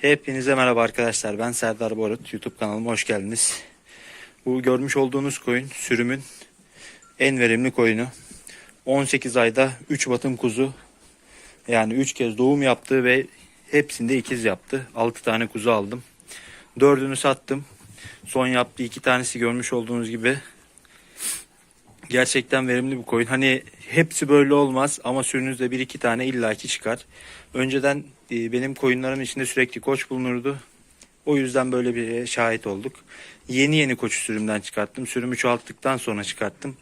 Hepinize merhaba arkadaşlar. Ben Serdar Borut. YouTube kanalıma hoş geldiniz. Bu görmüş olduğunuz koyun sürümün en verimli koyunu. 18 ayda 3 batım kuzu. Yani 3 kez doğum yaptı ve hepsinde ikiz yaptı. 6 tane kuzu aldım. 4'ünü sattım. Son yaptığı 2 tanesi görmüş olduğunuz gibi gerçekten verimli bir koyun. Hani hepsi böyle olmaz ama sürünüzde bir iki tane illaki çıkar. Önceden e, benim koyunların içinde sürekli koç bulunurdu. O yüzden böyle bir şahit olduk. Yeni yeni koçu sürümden çıkarttım. Sürümü çoğalttıktan sonra çıkarttım.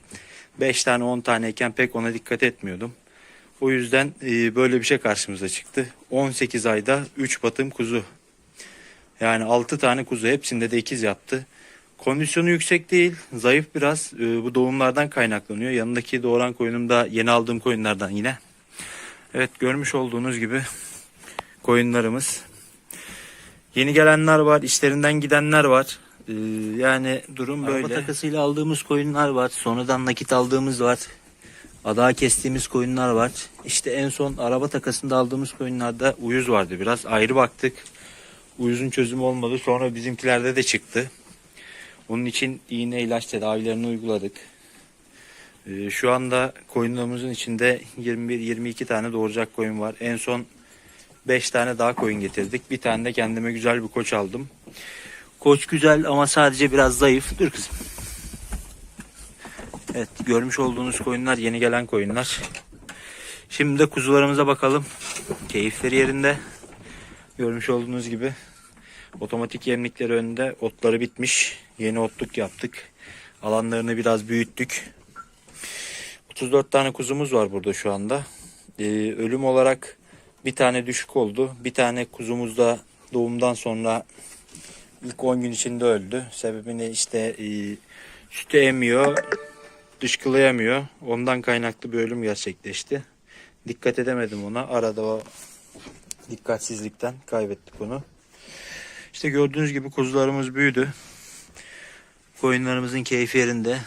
5 tane 10 taneyken pek ona dikkat etmiyordum. O yüzden e, böyle bir şey karşımıza çıktı. 18 ayda 3 batım kuzu. Yani 6 tane kuzu hepsinde de ikiz yaptı. Kondisyonu yüksek değil, zayıf biraz. Ee, bu doğumlardan kaynaklanıyor. Yanındaki doğuran koyunum da yeni aldığım koyunlardan yine. Evet görmüş olduğunuz gibi koyunlarımız. Yeni gelenler var, işlerinden gidenler var. Ee, yani durum böyle. Araba takasıyla aldığımız koyunlar var. Sonradan nakit aldığımız var. Adağa kestiğimiz koyunlar var. İşte en son araba takasında aldığımız koyunlarda uyuz vardı biraz. Ayrı baktık. Uyuzun çözümü olmadı. Sonra bizimkilerde de çıktı. Onun için iğne ilaç tedavilerini uyguladık. Ee, şu anda koyunlarımızın içinde 21-22 tane doğuracak koyun var. En son 5 tane daha koyun getirdik. Bir tane de kendime güzel bir koç aldım. Koç güzel ama sadece biraz zayıf. Dur kızım. Evet görmüş olduğunuz koyunlar yeni gelen koyunlar. Şimdi de kuzularımıza bakalım. Keyifleri yerinde. Görmüş olduğunuz gibi Otomatik yemlikleri önünde otları bitmiş. Yeni otluk yaptık. Alanlarını biraz büyüttük. 34 tane kuzumuz var burada şu anda. Ee, ölüm olarak bir tane düşük oldu. Bir tane kuzumuz da doğumdan sonra ilk 10 gün içinde öldü. Sebebini işte e, sütü emiyor, dışkılayamıyor. Ondan kaynaklı bir ölüm gerçekleşti. Dikkat edemedim ona. Arada o dikkatsizlikten kaybettik onu. İşte gördüğünüz gibi kuzularımız büyüdü. Koyunlarımızın keyfi yerinde.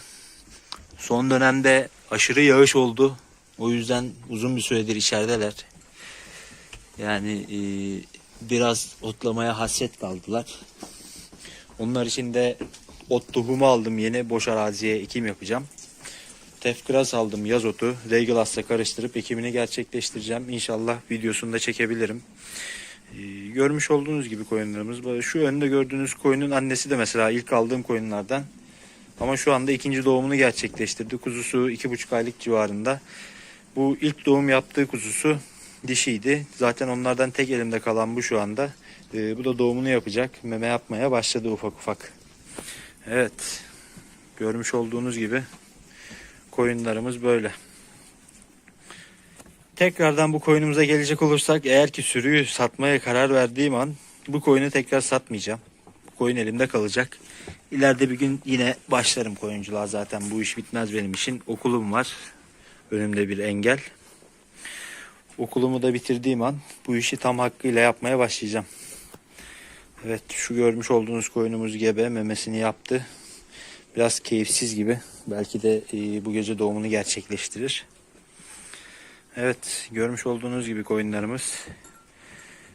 Son dönemde aşırı yağış oldu. O yüzden uzun bir süredir içerideler. Yani e, biraz otlamaya hasret kaldılar. Onlar için de ot tohumu aldım yeni boş araziye ekim yapacağım. Tefkras aldım yaz otu. Regalas'la karıştırıp ekimini gerçekleştireceğim. İnşallah videosunu da çekebilirim. Ee, görmüş olduğunuz gibi koyunlarımız. Şu önde gördüğünüz koyunun annesi de mesela ilk aldığım koyunlardan. Ama şu anda ikinci doğumunu gerçekleştirdi. Kuzusu iki buçuk aylık civarında. Bu ilk doğum yaptığı kuzusu dişiydi. Zaten onlardan tek elimde kalan bu şu anda. Ee, bu da doğumunu yapacak. Meme yapmaya başladı ufak ufak. Evet. Görmüş olduğunuz gibi koyunlarımız böyle. Tekrardan bu koyunumuza gelecek olursak eğer ki sürüyü satmaya karar verdiğim an bu koyunu tekrar satmayacağım. Bu koyun elimde kalacak. İleride bir gün yine başlarım koyunculuğa zaten bu iş bitmez benim için. Okulum var. Önümde bir engel. Okulumu da bitirdiğim an bu işi tam hakkıyla yapmaya başlayacağım. Evet şu görmüş olduğunuz koyunumuz gebe memesini yaptı. Biraz keyifsiz gibi. Belki de e, bu gece doğumunu gerçekleştirir. Evet görmüş olduğunuz gibi koyunlarımız.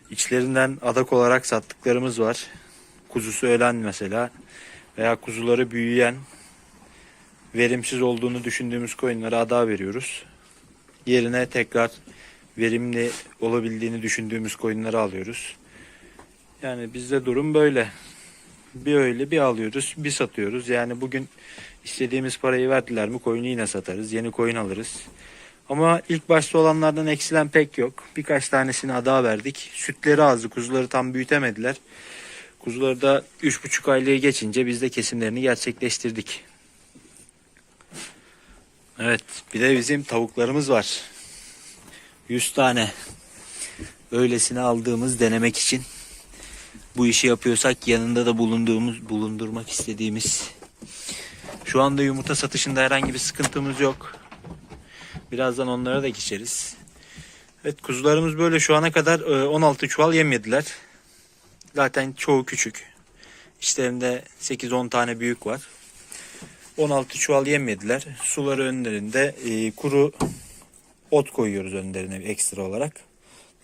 İçlerinden adak olarak sattıklarımız var. Kuzusu ölen mesela veya kuzuları büyüyen verimsiz olduğunu düşündüğümüz koyunlara ada veriyoruz. Yerine tekrar verimli olabildiğini düşündüğümüz koyunları alıyoruz. Yani bizde durum böyle. Bir öyle bir alıyoruz bir satıyoruz. Yani bugün istediğimiz parayı verdiler mi koyunu yine satarız. Yeni koyun alırız. Ama ilk başta olanlardan eksilen pek yok. Birkaç tanesini ada verdik. Sütleri azdı. Kuzuları tam büyütemediler. Kuzuları da 3,5 aylığı geçince biz de kesimlerini gerçekleştirdik. Evet bir de bizim tavuklarımız var. 100 tane. Öylesine aldığımız denemek için. Bu işi yapıyorsak yanında da bulunduğumuz, bulundurmak istediğimiz. Şu anda yumurta satışında herhangi bir sıkıntımız yok. Birazdan onlara da geçeriz. Evet kuzularımız böyle şu ana kadar e, 16 çuval yem yediler. Zaten çoğu küçük. İçlerinde 8-10 tane büyük var. 16 çuval yem yediler. Suları önlerinde e, kuru ot koyuyoruz önlerine ekstra olarak.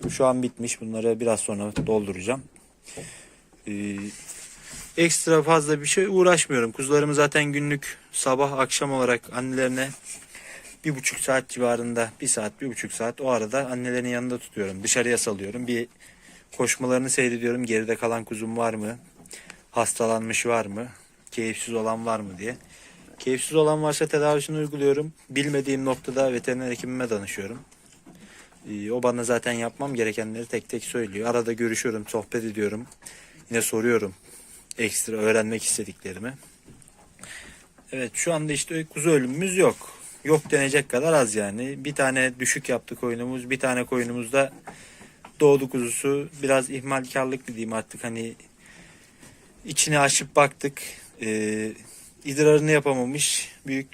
Şu an bitmiş. Bunları biraz sonra dolduracağım. Ee, ekstra fazla bir şey uğraşmıyorum. Kuzularımı zaten günlük sabah akşam olarak annelerine bir buçuk saat civarında bir saat bir buçuk saat o arada annelerin yanında tutuyorum. Dışarıya salıyorum. Bir koşmalarını seyrediyorum. Geride kalan kuzum var mı? Hastalanmış var mı? Keyifsiz olan var mı diye. Keyifsiz olan varsa tedavisini uyguluyorum. Bilmediğim noktada veteriner hekimime danışıyorum. Ee, O bana zaten yapmam gerekenleri tek tek söylüyor. Arada görüşüyorum, sohbet ediyorum. Yine soruyorum ekstra öğrenmek istediklerimi. Evet şu anda işte kuzu ölümümüz yok. Yok denecek kadar az yani. Bir tane düşük yaptı koyunumuz. Bir tane koyunumuzda doğdu kuzusu. Biraz ihmalkarlık diyeyim artık hani içine açıp baktık. Ee, idrarını yapamamış. Büyük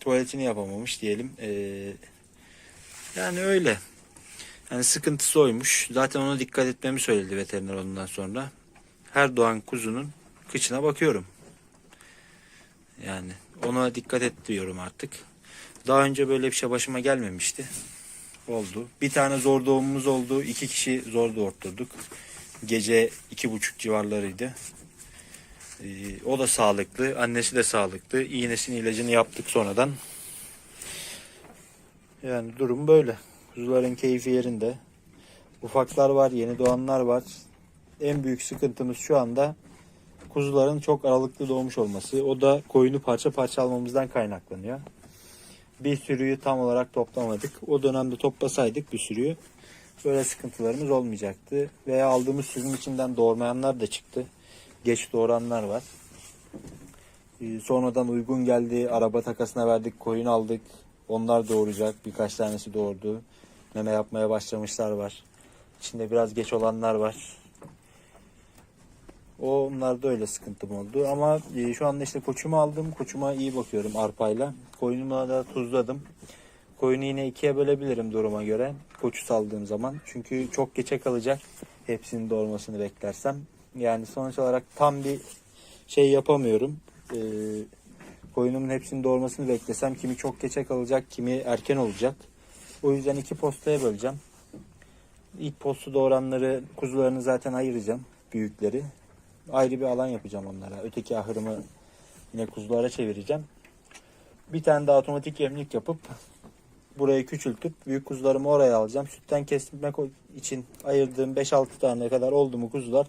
tuvaletini yapamamış diyelim. Ee, yani öyle. Yani sıkıntısı oymuş. Zaten ona dikkat etmemi söyledi veteriner ondan sonra. Her doğan kuzunun kıçına bakıyorum. Yani ona dikkat et diyorum artık. Daha önce böyle bir şey başıma gelmemişti. Oldu. Bir tane zor doğumumuz oldu. İki kişi zor doğurtturduk. Gece iki buçuk civarlarıydı. Ee, o da sağlıklı. Annesi de sağlıklı. İğnesini ilacını yaptık sonradan. Yani durum böyle. Kuzuların keyfi yerinde. Ufaklar var, yeni doğanlar var. En büyük sıkıntımız şu anda kuzuların çok aralıklı doğmuş olması. O da koyunu parça parça almamızdan kaynaklanıyor. Bir sürüyü tam olarak toplamadık. O dönemde toplasaydık bir sürüyü böyle sıkıntılarımız olmayacaktı. Veya aldığımız sürünün içinden doğurmayanlar da çıktı. Geç doğuranlar var. Ee, Sonradan uygun geldi. Araba takasına verdik. Koyun aldık. Onlar doğuracak. Birkaç tanesi doğurdu. Meme yapmaya başlamışlar var. İçinde biraz geç olanlar var. Onlarda öyle sıkıntım oldu. Ama e, şu anda işte koçumu aldım. Koçuma iyi bakıyorum arpayla. Koyunuma da tuzladım. Koyunu yine ikiye bölebilirim duruma göre. Koçu saldığım zaman. Çünkü çok geçe kalacak. Hepsinin doğurmasını beklersem. Yani sonuç olarak tam bir şey yapamıyorum. Ee, koyunumun hepsinin doğurmasını beklesem kimi çok geçe kalacak, kimi erken olacak. O yüzden iki postaya böleceğim. İlk postu doğuranları, kuzularını zaten ayıracağım. Büyükleri. Ayrı bir alan yapacağım onlara. Öteki ahırımı yine kuzulara çevireceğim. Bir tane de otomatik yemlik yapıp burayı küçültüp büyük kuzularımı oraya alacağım. Sütten kesmek için ayırdığım 5-6 tane kadar oldu mu kuzular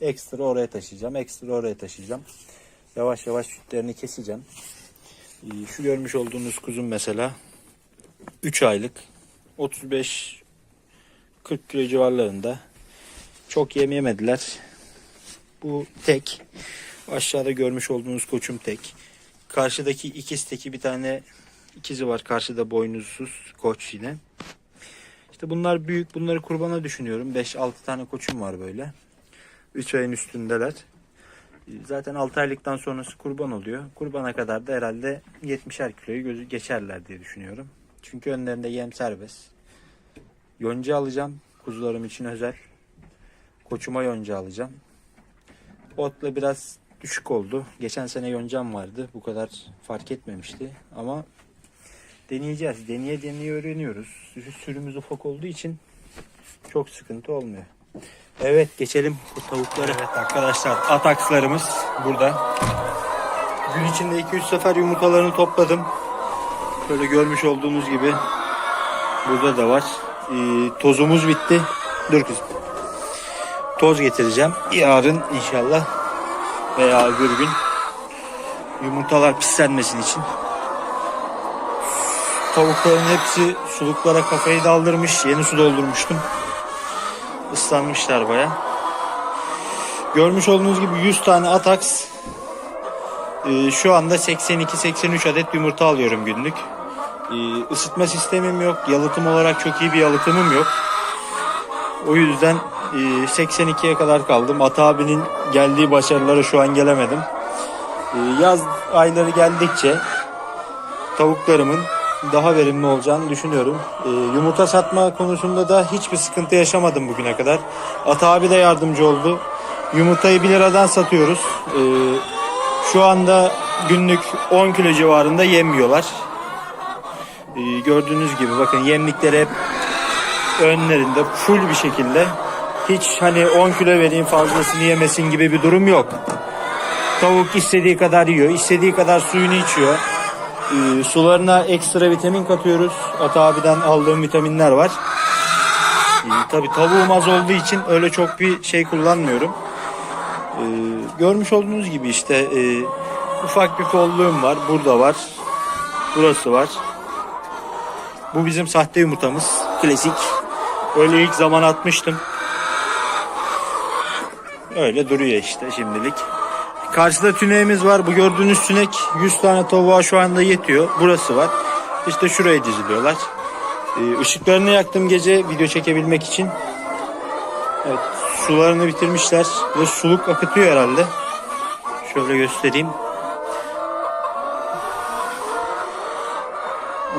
ekstra oraya taşıyacağım. Ekstra oraya taşıyacağım. Yavaş yavaş sütlerini keseceğim. Ee, Şu görmüş olduğunuz kuzum mesela 3 aylık 35 40 kilo civarlarında. Çok yem yemediler. Bu tek. Aşağıda görmüş olduğunuz koçum tek. Karşıdaki ikisteki bir tane ikizi var. Karşıda boynuzsuz koç yine. İşte bunlar büyük. Bunları kurbana düşünüyorum. 5-6 tane koçum var böyle. 3 ayın üstündeler. Zaten 6 aylıktan sonrası kurban oluyor. Kurbana kadar da herhalde 70'er kiloyu gözü geçerler diye düşünüyorum. Çünkü önlerinde yem serbest. Yonca alacağım. Kuzularım için özel. Koçuma yonca alacağım. Otla biraz düşük oldu. Geçen sene yoncam vardı. Bu kadar fark etmemişti. Ama deneyeceğiz. Deneye deneye öğreniyoruz. Sürümüz ufak olduğu için çok sıkıntı olmuyor. Evet geçelim bu tavukları. Evet arkadaşlar atakslarımız burada. Gün içinde 2-3 sefer yumurtalarını topladım. Şöyle görmüş olduğunuz gibi burada da var. Ee, tozumuz bitti. Dur kızım. Toz getireceğim. Yarın inşallah veya öbür gün yumurtalar pislenmesin için. Tavukların hepsi suluklara kafayı daldırmış. Yeni su doldurmuştum. Islanmışlar baya. Görmüş olduğunuz gibi 100 tane ataks. Ee, şu anda 82-83 adet yumurta alıyorum günlük. Ee, ısıtma sistemim yok. Yalıtım olarak çok iyi bir yalıtımım yok. O yüzden 82'ye kadar kaldım. Ata abinin geldiği başarılara şu an gelemedim. Ee, yaz ayları geldikçe tavuklarımın daha verimli olacağını düşünüyorum. Ee, yumurta satma konusunda da hiçbir sıkıntı yaşamadım bugüne kadar. Ata abi de yardımcı oldu. Yumurtayı 1 liradan satıyoruz. Ee, şu anda günlük 10 kilo civarında yem yiyorlar. Ee, gördüğünüz gibi bakın yemlikleri hep önlerinde full bir şekilde hiç hani 10 kilo vereyim fazlasını yemesin gibi bir durum yok. Tavuk istediği kadar yiyor, istediği kadar suyunu içiyor. Ee, sularına ekstra vitamin katıyoruz. Ata abiden aldığım vitaminler var. Ee, tabii tavuğum az olduğu için öyle çok bir şey kullanmıyorum. Ee, görmüş olduğunuz gibi işte e, ufak bir kolluğum var. Burada var. Burası var. Bu bizim sahte yumurtamız. Klasik. Öyle ilk zaman atmıştım. Öyle duruyor işte şimdilik. Karşıda tüneğimiz var. Bu gördüğünüz tünek 100 tane tavuğa şu anda yetiyor. Burası var. İşte şuraya diziliyorlar. Ee, ışıklarını yaktım gece video çekebilmek için. Evet, sularını bitirmişler. Ve suluk akıtıyor herhalde. Şöyle göstereyim.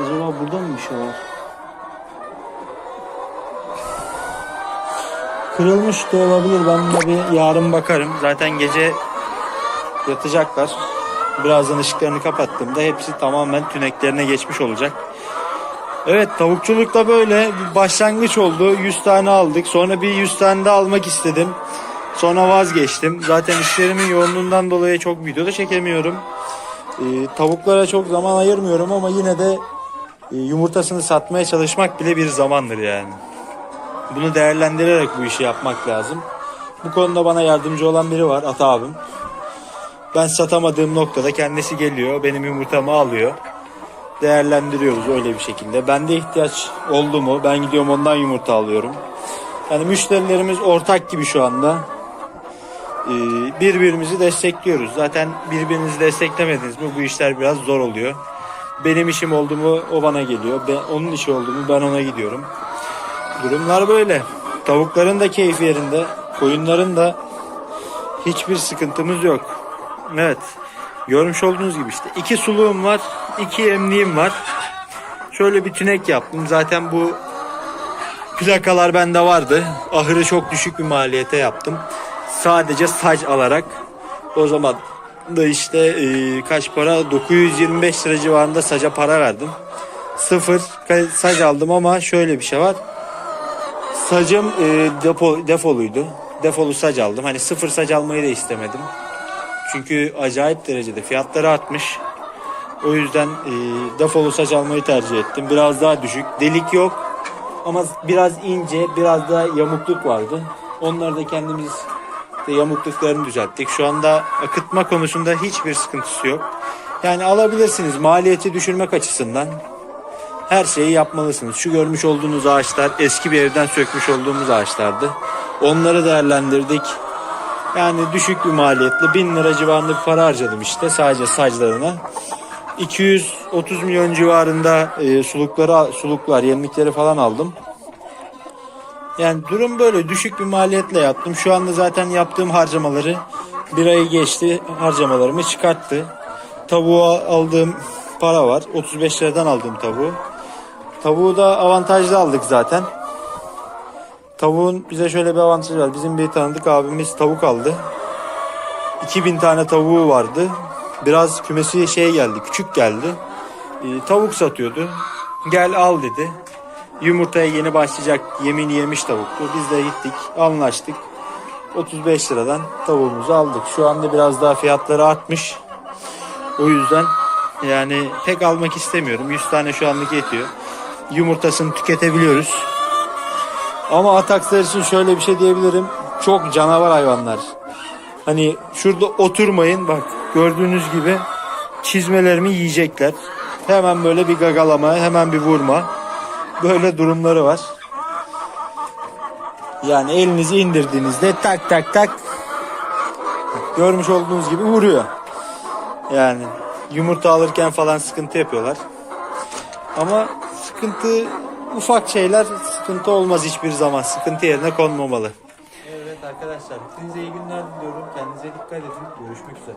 Acaba burada mı bir şey var? Kırılmış da olabilir. Ben buna bir yarın bakarım. Zaten gece yatacaklar. Birazdan ışıklarını kapattığımda hepsi tamamen tüneklerine geçmiş olacak. Evet tavukçuluk da böyle bir başlangıç oldu. 100 tane aldık. Sonra bir 100 tane de almak istedim. Sonra vazgeçtim. Zaten işlerimin yoğunluğundan dolayı çok video da çekemiyorum. Ee, tavuklara çok zaman ayırmıyorum ama yine de e, yumurtasını satmaya çalışmak bile bir zamandır yani. Bunu değerlendirerek bu işi yapmak lazım. Bu konuda bana yardımcı olan biri var, Ata abim. Ben satamadığım noktada kendisi geliyor, benim yumurtamı alıyor. Değerlendiriyoruz öyle bir şekilde. Bende ihtiyaç oldu mu ben gidiyorum ondan yumurta alıyorum. Yani müşterilerimiz ortak gibi şu anda. Ee, birbirimizi destekliyoruz. Zaten birbirinizi desteklemediniz mi bu işler biraz zor oluyor. Benim işim oldu mu o bana geliyor. Ben, onun işi oldu mu ben ona gidiyorum. Durumlar böyle. Tavukların da keyfi yerinde. Koyunların da hiçbir sıkıntımız yok. Evet. Görmüş olduğunuz gibi işte iki suluğum var, iki emniğim var. Şöyle bir tünek yaptım. Zaten bu plakalar bende vardı. Ahırı çok düşük bir maliyete yaptım. Sadece sac alarak. O zaman da işte e, kaç para? 925 lira civarında saca para verdim. Sıfır sac aldım ama şöyle bir şey var. Sacım e, depo, defoluydu. Defolu sac aldım. Hani sıfır sac almayı da istemedim. Çünkü acayip derecede fiyatları artmış. O yüzden e, defolu saç almayı tercih ettim. Biraz daha düşük. Delik yok. Ama biraz ince, biraz daha yamukluk vardı. Onları da kendimiz de yamukluklarını düzelttik. Şu anda akıtma konusunda hiçbir sıkıntısı yok. Yani alabilirsiniz maliyeti düşürmek açısından. Her şeyi yapmalısınız. Şu görmüş olduğunuz ağaçlar eski bir evden sökmüş olduğumuz ağaçlardı. Onları değerlendirdik. Yani düşük bir maliyetle 1000 lira civarında bir para harcadım işte sadece saclarına. 230 milyon civarında e, sulukları suluklar, yemlikleri falan aldım. Yani durum böyle düşük bir maliyetle yaptım. Şu anda zaten yaptığım harcamaları bir ayı geçti harcamalarımı çıkarttı. Tavuğa aldığım para var. 35 liradan aldığım tavuğu. Tavuğu da avantajlı aldık zaten. Tavuğun bize şöyle bir avantajı var. Bizim bir tanıdık abimiz tavuk aldı. 2000 tane tavuğu vardı. Biraz kümesi şey geldi, küçük geldi. Ee, tavuk satıyordu. Gel al dedi. Yumurtaya yeni başlayacak yemini yemiş tavuktu. Biz de gittik, anlaştık. 35 liradan tavuğumuzu aldık. Şu anda biraz daha fiyatları artmış. O yüzden yani pek almak istemiyorum. 100 tane şu anlık yetiyor. Yumurtasını tüketebiliyoruz. Ama atakslar için şöyle bir şey diyebilirim. Çok canavar hayvanlar. Hani şurada oturmayın bak gördüğünüz gibi çizmelerimi yiyecekler. Hemen böyle bir gagalama, hemen bir vurma. Böyle durumları var. Yani elinizi indirdiğinizde tak tak tak görmüş olduğunuz gibi vuruyor. Yani yumurta alırken falan sıkıntı yapıyorlar. Ama sıkıntı ufak şeyler sıkıntı olmaz hiçbir zaman. Sıkıntı yerine konmamalı. Evet arkadaşlar hepinize iyi günler diliyorum. Kendinize dikkat edin. Görüşmek üzere.